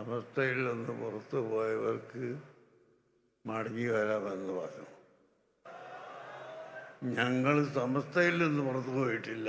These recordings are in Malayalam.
സമസ്തയിൽ നിന്ന് പുറത്തു പോയവർക്ക് മടങ്ങി വരാമെന്ന് പറഞ്ഞു. ഞങ്ങൾ സമസ്തയിൽ നിന്ന് പുറത്തു പോയിട്ടില്ല.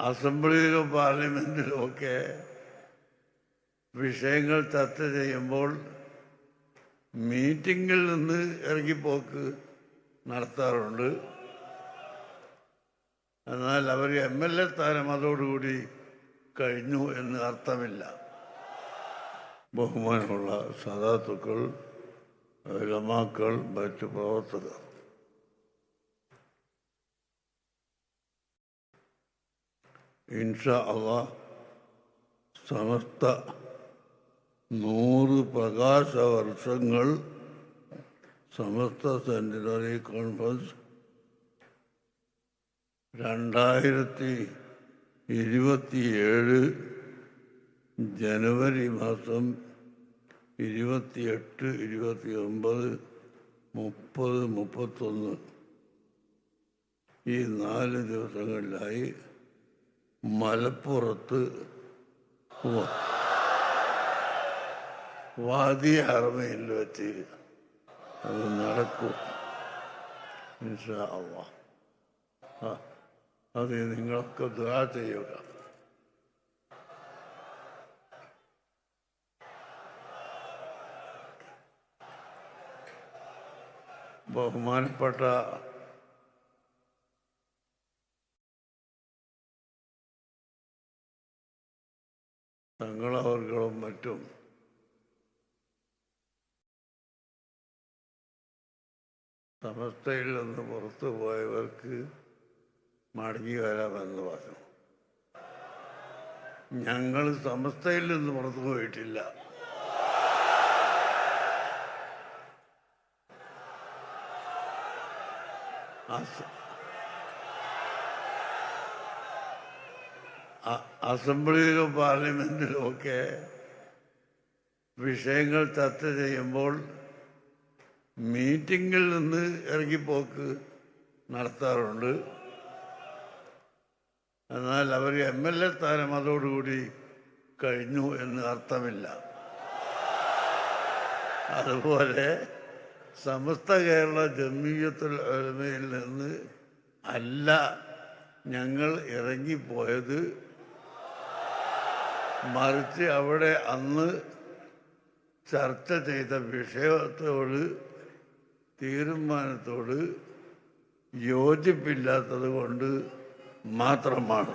അസംബ്ലിയിലും പാർലമെന്റിലും ഒക്കെ വിഷയങ്ങൾ ചർച്ച ചെയ്യുമ്പോൾ മീറ്റിങ്ങിൽ നിന്ന് ഇറങ്ങിപ്പോക്ക് നടത്താറുണ്ട്. എന്നാൽ അവർ എം എൽ എ സ്ഥാനം അതോടുകൂടി കഴിഞ്ഞു എന്ന് അർത്ഥമില്ല. ബഹുമാനമുള്ള സദാത്തുക്കൾ ലമാക്കൾ മറ്റു പ്രവർത്തകർ. ഇൻഷ അള്ളാ സമസ്ത നൂറ് പ്രകാശ വർഷങ്ങൾ സമസ്ത സെന്റിനറി കോൺഫറൻസ്. രണ്ടായിരത്തി ഇരുപത്തിയേഴ് ജനുവരി മാസം ഇരുപത്തിയെട്ട് ഇരുപത്തി ഒമ്പത് മുപ്പത് മുപ്പത്തൊന്ന്. ഈ നാല് ദിവസങ്ങളിലായി മലപ്പുറത്ത് വാദി അറമയിൽ വെച്ച് അത് നടക്കും. അത് നിങ്ങളൊക്കെ ദുആ ചെയ്യുക. ബഹുമാനപ്പെട്ട തങ്ങളവർകളും മറ്റും സമസ്തയിൽ നിന്ന് പുറത്തു പോയവർക്ക് മടങ്ങി വരാമെന്ന് പറഞ്ഞു. ഞങ്ങൾ സമസ്തയിൽ നിന്ന് പുറത്തു പോയിട്ടില്ല. അസംബ്ലിയിലും പാർലമെന്റിലും ഒക്കെ വിഷയങ്ങൾ ചർച്ച ചെയ്യുമ്പോൾ മീറ്റിങ്ങിൽ നിന്ന് ഇറങ്ങിപ്പോക്ക് നടത്താറുണ്ട്. എന്നാൽ അവർ എം എൽ എ സ്ഥാനം അതോടുകൂടി കഴിഞ്ഞു എന്ന് അർത്ഥമില്ല. അതുപോലെ സമസ്ത കേരള ജമീയത്തുൽ ഒരുമയിൽ നിന്ന് അല്ല ഞങ്ങൾ ഇറങ്ങിപ്പോയത്. മറിച്ച് അവിടെ അന്ന് ചർച്ച ചെയ്ത വിഷയത്തോട് തീരുമാനത്തോട് യോജിപ്പില്ലാത്തത് കൊണ്ട് മാത്രമാണ്.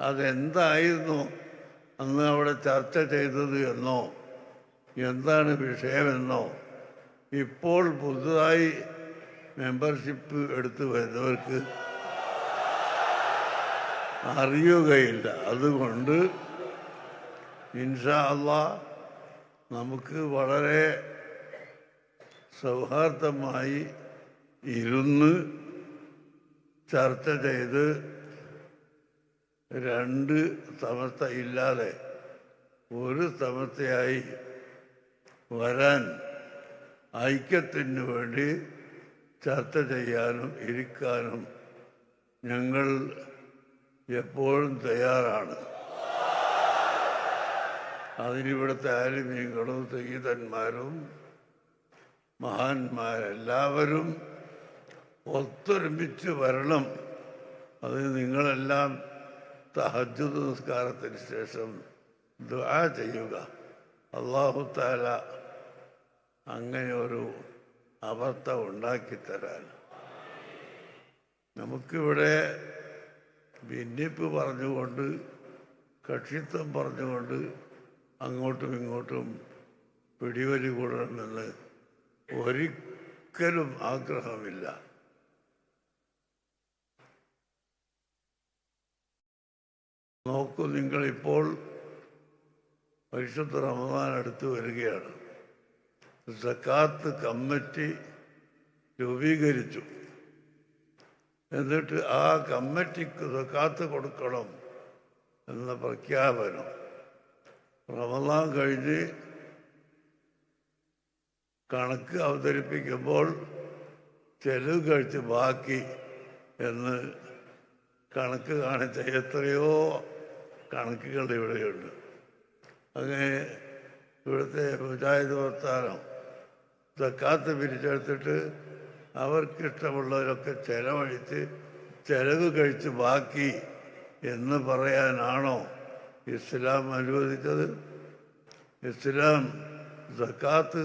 അതെന്തായിരുന്നു അന്ന് അവിടെ ചർച്ച ചെയ്തത് എന്നോ എന്താണ് വിഷയമെന്നോ ഇപ്പോൾ പുതുതായി മെമ്പർഷിപ്പ് എടുത്തു വരുന്നവർക്ക് അറിയുകയില്ല. അതുകൊണ്ട് ഇൻഷാ അള്ളാ നമുക്ക് വളരെ സൗഹാർദ്ദമായി ഇരുന്ന് ചർച്ച ചെയ്ത് രണ്ട് സമസ്ത ഇല്ലാതെ ഒരു സമസ്തയായി വരാൻ ഐക്യത്തിന് വേണ്ടി ചർച്ച ചെയ്യാനും ഇരിക്കാനും ഞങ്ങൾ എപ്പോഴും തയ്യാറാണ്. അതിനിവിടുത്തെ ആലിമീങ്ങളും സീതന്മാരും മഹാന്മാരെല്ലാവരും ഒത്തൊരുമിച്ച് വരണം. അത് നിങ്ങളെല്ലാം തഹജുദ് നിസ്കാരത്തിന് ശേഷം ദുആ ചെയ്യുക. അള്ളാഹു താല അങ്ങനെ ഒരു അവസ്ഥ ഉണ്ടാക്കിത്തരാൻ. നമുക്കിവിടെ ഭിന്നിപ്പ് പറഞ്ഞുകൊണ്ട് കക്ഷിത്വം പറഞ്ഞുകൊണ്ട് അങ്ങോട്ടും ഇങ്ങോട്ടും പിടിവലി കൂടണമെന്ന് ഒരിക്കലും ആഗ്രഹമില്ല. നോക്കൂ നിങ്ങളിപ്പോൾ പരിശുദ്ധ റമദാൻ അടുത്ത് വരികയാണ്. സക്കാത്ത് കമ്മിറ്റി രൂപീകരിച്ചു. എന്നിട്ട് ആ കമ്മിറ്റിക്ക് സക്കാത്ത് കൊടുക്കണം എന്ന പ്രഖ്യാപനം. റമദാൻ കഴിഞ്ഞ് കണക്ക് അവതരിപ്പിക്കുമ്പോൾ ചെലവ് കഴിച്ച് ബാക്കി എന്ന് കണക്ക് കാണിച്ച എത്രയോ കണക്കുകൾ ഇവിടെയുണ്ട്. അങ്ങനെ ഇവിടുത്തെ പഞ്ചായത്ത് വർത്താനം സക്കാത്ത് പിരിച്ചെടുത്തിട്ട് അവർക്കിഷ്ടമുള്ളവരൊക്കെ ചെലവഴിച്ച് ചെലവ് കഴിച്ച് ബാക്കി എന്ന് പറയാനാണോ ഇസ്ലാം അനുവദിച്ചത്? ഇസ്ലാം സക്കാത്ത്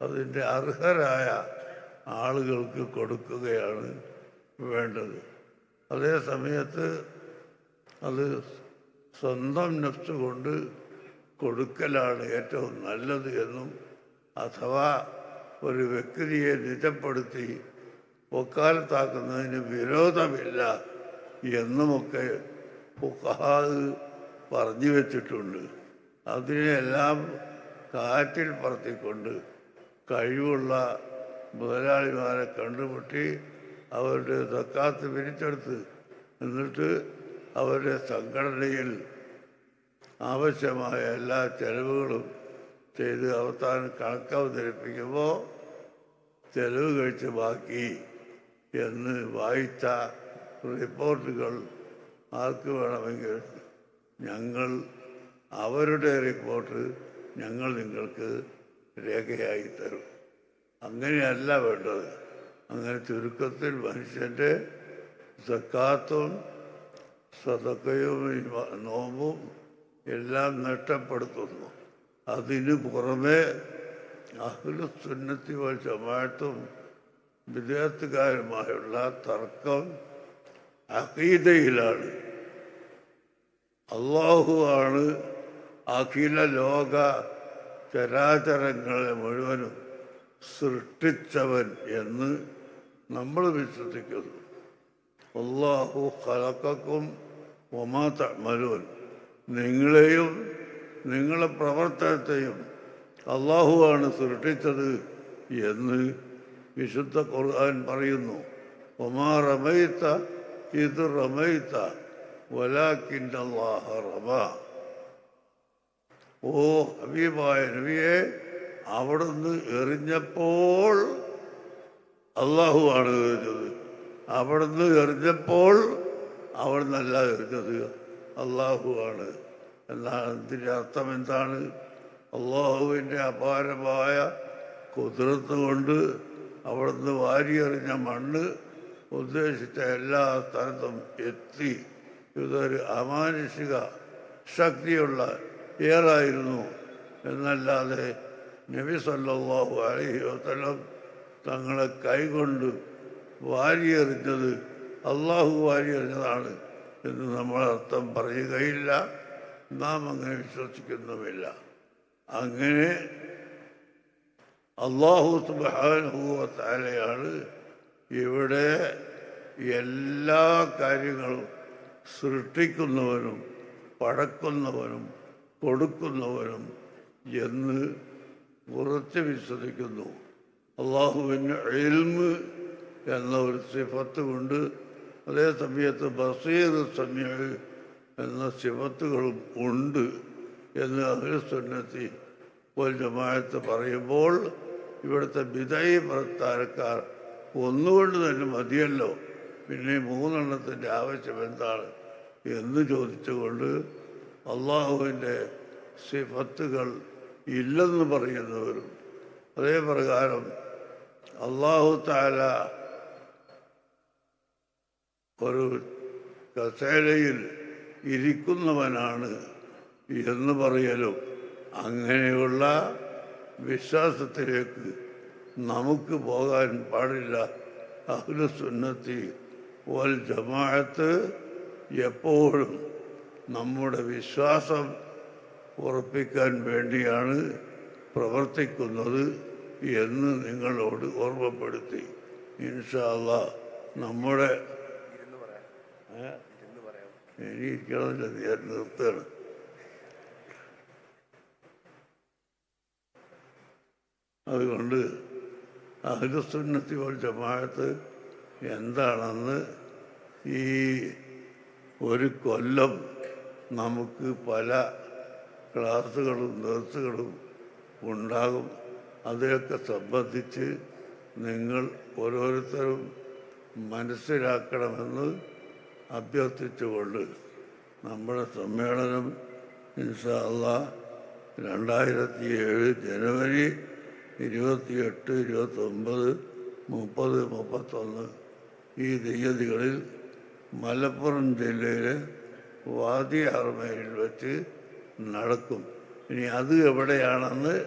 അതിന്റെ അർഹരായ ആളുകൾക്ക് കൊടുക്കുകയാണ് വേണ്ടത്. അതേ സമയത്ത് അത് സ്വന്തം നഫ്സ് കൊണ്ട് കൊടുക്കലാണ് ഏറ്റവും നല്ലത് എന്നും അഥവാ ഒരു വ്യക്തിയെ നിജപ്പെടുത്തി ഒക്കാലത്താക്കുന്നതിന് വിരോധമില്ല എന്നുമൊക്കെ ഫുഹാദ് പറഞ്ഞു വെച്ചിട്ടുണ്ട്. അതിനെല്ലാം കാറ്റിൽ പറത്തിക്കൊണ്ട് കഴിവുള്ള മുതലാളിമാരെ കണ്ടുമുട്ടി അവരുടെ സക്കാത്ത് പിരിച്ചെടുത്ത് എന്നിട്ട് അവരുടെ സംഘടനയിൽ ആവശ്യമായ എല്ലാ ചെലവുകളും ചെയ്ത് അവസാനം കണക്ക് അവതരിപ്പിക്കുമ്പോൾ ചെലവ് കഴിച്ച് ബാക്കി എന്ന് വായിച്ച റിപ്പോർട്ടുകൾ ആർക്ക് വേണമെങ്കിൽ ഞങ്ങൾ അവരുടെ റിപ്പോർട്ട് ഞങ്ങൾ നിങ്ങൾക്ക് രേഖയായി തരും. അങ്ങനെയല്ല വേണ്ടത്. അങ്ങനെ ചുരുക്കത്തിൽ മനുഷ്യന്റെ സക്കാത്തും സതക്കയും നോമ്പും എല്ലാം നഷ്ടപ്പെടുത്തുന്നു. അതിനു പുറമെ അഹ്ലുസുന്നത്തി വൽ ജമാഅത്തും വിദേശത്തുകാരുമായുള്ള തർക്കം അഖീദയിലാണ്. അള്ളാഹു ആണ് അഖില ലോക ചരാചരങ്ങളെ മുഴുവനും സൃഷ്ടിച്ചവൻ എന്ന് നമ്മൾ വിശ്വസിക്കുന്നു. അള്ളാഹു കലക്കും ഒമാ മരുവൻ നിങ്ങളെയും നിങ്ങളെ പ്രവർത്തനത്തെയും അള്ളാഹുവാണ് സൃഷ്ടിച്ചത് എന്ന് വിശുദ്ധ ഖുർആൻ പറയുന്നു. ഒമാ റമയിത്ത ഇത് റമയിത്ത വലാക്കിന്റെ അള്ളാഹ റമ. ഓ ഹബീബായ നബിയെ അവിടുന്ന് എറിഞ്ഞപ്പോൾ അള്ളാഹു ആണ് എറിഞ്ഞത്. അവിടുന്ന് എറിഞ്ഞപ്പോൾ അവിടുന്നല്ല എറിഞ്ഞത്. അള്ളാഹു ആണ്. എന്നാണ് ഇതിന്റെ അർത്ഥം എന്താണ്? അള്ളാഹുവിന്റെ അപാരമായ കുതിരത്ത് കൊണ്ട് അവിടുന്ന് വാരിയെറിഞ്ഞ മണ്ണ് ഉദ്ദേശിച്ച എല്ലാ സ്ഥലത്തും എത്തി. ഇതൊരു അമാനുഷിക ശക്തിയുള്ള ഏറായിരുന്നു. എന്നല്ലാതെ നബി സല്ലാഹു അലഹി വസ്ലം തങ്ങളെ കൈകൊണ്ട് വാരിയെറിഞ്ഞത് അള്ളാഹു വാരിയെറിഞ്ഞതാണ് എന്ന് നമ്മൾ അർത്ഥം പറയുകയില്ല. നാം അങ്ങനെ വിശ്വസിക്കുന്നുമില്ല. അങ്ങനെ അള്ളാഹു സുബാനുഭവത്താലെയാണ് ഇവിടെ എല്ലാ കാര്യങ്ങളും സൃഷ്ടിക്കുന്നവനും പടക്കുന്നവനും കൊടുക്കുന്നവനും എന്ന് ഉറച്ച് വിശ്വസിക്കുന്നു. അള്ളാഹുവിന് എൽമ് എന്ന ഒരു സിഫത്ത് കൊണ്ട് അതേ സമയത്ത് ബസീർ സമയ എന്ന സിഫത്തുകളും ഉണ്ട് എന്ന് അഹിസ്വന്നത്തി ഒരു പറയുമ്പോൾ ഇവിടുത്തെ വിധയ പ്രസ്ഥാനക്കാർ ഒന്നുകൊണ്ട് തന്നെ മതിയല്ലോ. പിന്നെ മൂന്നെണ്ണത്തിന്റെ ആവശ്യം എന്താണ് എന്ന് ചോദിച്ചുകൊണ്ട് അള്ളാഹുവിന്റെ സിഫത്തുകൾ ഇല്ലെന്ന് പറയുന്നവരും അതേ പ്രകാരം അള്ളാഹു താല ഒരു കസേരയിൽ ഇരിക്കുന്നവനാണ് എന്ന് പറയലും. അങ്ങനെയുള്ള വിശ്വാസത്തിലേക്ക് നമുക്ക് പോകാൻ പാടില്ല. അഹ്ലുസുന്നത്തി വൽ ജമാഅത്ത് എപ്പോഴും നമ്മുടെ വിശ്വാസം ഉറപ്പിക്കാൻ വേണ്ടിയാണ് പ്രവർത്തിക്കുന്നത് എന്ന് നിങ്ങളോട് ഓർമ്മപ്പെടുത്തി. ഇൻഷാല്ല നമ്മുടെ ഞാൻ നിർത്തുകയാണ്. അതുകൊണ്ട് അഹിതസുന്നത്തി വൽ ജമാഅത്ത് എന്താണെന്ന് ഈ ഒരു കൊല്ലം നമുക്ക് പല ക്ലാസ്സുകളും നേഴ്സുകളും ഉണ്ടാകും. അതിലൊക്കെ സംബന്ധിച്ച് നിങ്ങൾ ഓരോരുത്തരും മനസ്സിലാക്കണമെന്ന് അഭ്യർത്ഥിച്ചുകൊണ്ട് നമ്മുടെ സമ്മേളനം ഇൻഷാ അള്ളാ രണ്ടായിരത്തി ഏഴ് ജനുവരി ഇരുപത്തിയെട്ട് ഇരുപത്തൊമ്പത് മുപ്പത് മുപ്പത്തൊന്ന് ഈ തീയതികളിൽ മലപ്പുറം ജില്ലയിലെ വാദി അർമയിൽ വെച്ച് നടക്കും. ഇനി അത് എവിടെയാണെന്ന്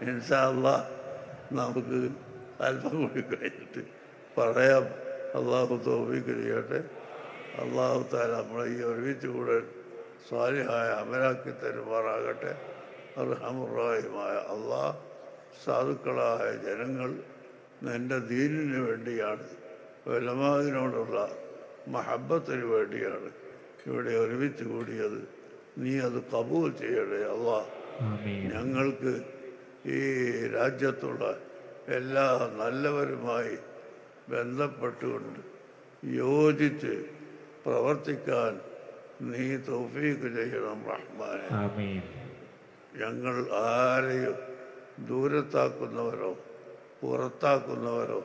ഇൻഷാല്ല നമുക്ക് അല്പം കൂടി കഴിഞ്ഞിട്ട് പറയാം. അള്ളാഹു തോഫിക്ക് ചെയ്യട്ടെ അള്ളാഹു താല നമ്മളെ ഈ ഒരുമിച്ച് കൂടെ സ്വാലിഹായ അമലാക്കി തരുമാറാകട്ടെ. അർഹമുറായുമായ അള്ളാഹ് സാധുക്കളായ ജനങ്ങൾ നിന്റെ ദീനിന് വേണ്ടിയാണ്. വലമാതിനോടുള്ള മഹബത്തിന് വേണ്ടിയാണ്. ഇവിടെ ഒരുമിച്ച് കൂടിയത് നീ അത് കബൂൽ ചെയ്യണേ അള്ളാ. ഞങ്ങൾക്ക് ഈ രാജ്യത്തുള്ള എല്ലാ നല്ലവരുമായി ബന്ധപ്പെട്ടുകൊണ്ട് യോജിച്ച് പ്രവർത്തിക്കാൻ നീ തൗഫീക്ക് ചെയ്യണം റഹ്മാനെ. ഞങ്ങൾ ആരെയും ദൂരത്താക്കുന്നവരോ പുറത്താക്കുന്നവരോ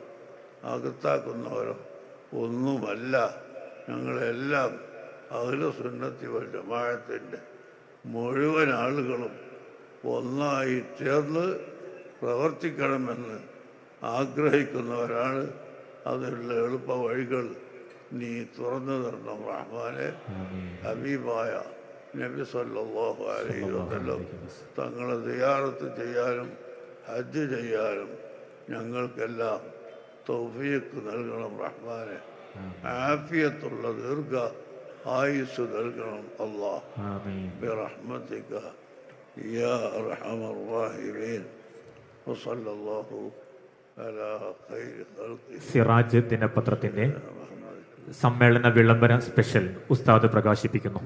അകത്താക്കുന്നവരോ ഒന്നുമല്ല. ഞങ്ങളെല്ലാം അഖിലസുന്നത്തി വൽ ജമാഅത്തിന്റെ മുഴുവൻ ആളുകളും ഒന്നായി ചേർന്ന് പ്രവർത്തിക്കണമെന്ന് ആഗ്രഹിക്കുന്നവരാണ്. അതിനുള്ള എളുപ്പ വഴികൾ നീ തുറന്നു തരണം റഹ്മാനെ. ഹബീബായ നബി സല്ലല്ലാഹു അലൈഹി വസല്ലം തങ്ങളെ തയ്യാറത്ത് ചെയ്യാനും ഹജ്ജ് ചെയ്യാനും ഞങ്ങൾക്കെല്ലാം തൗഫീഖ് നൽകണം റഹ്മാനെ. ആഫിയത്തുള്ള ദീർഘ ആയുസ് നൽകണം അള്ളാഹ് ആമീൻ برحمتك يا أرحم الراحمين وصلى الله على خير خلقه സിറാജ് ദിനപത്രത്തിന്റെ محمد സമ്മേളന വിളംബര സ്പെഷ്യൽ ഉസ്താദ് പ്രകാശിപ്പിക്കുന്നു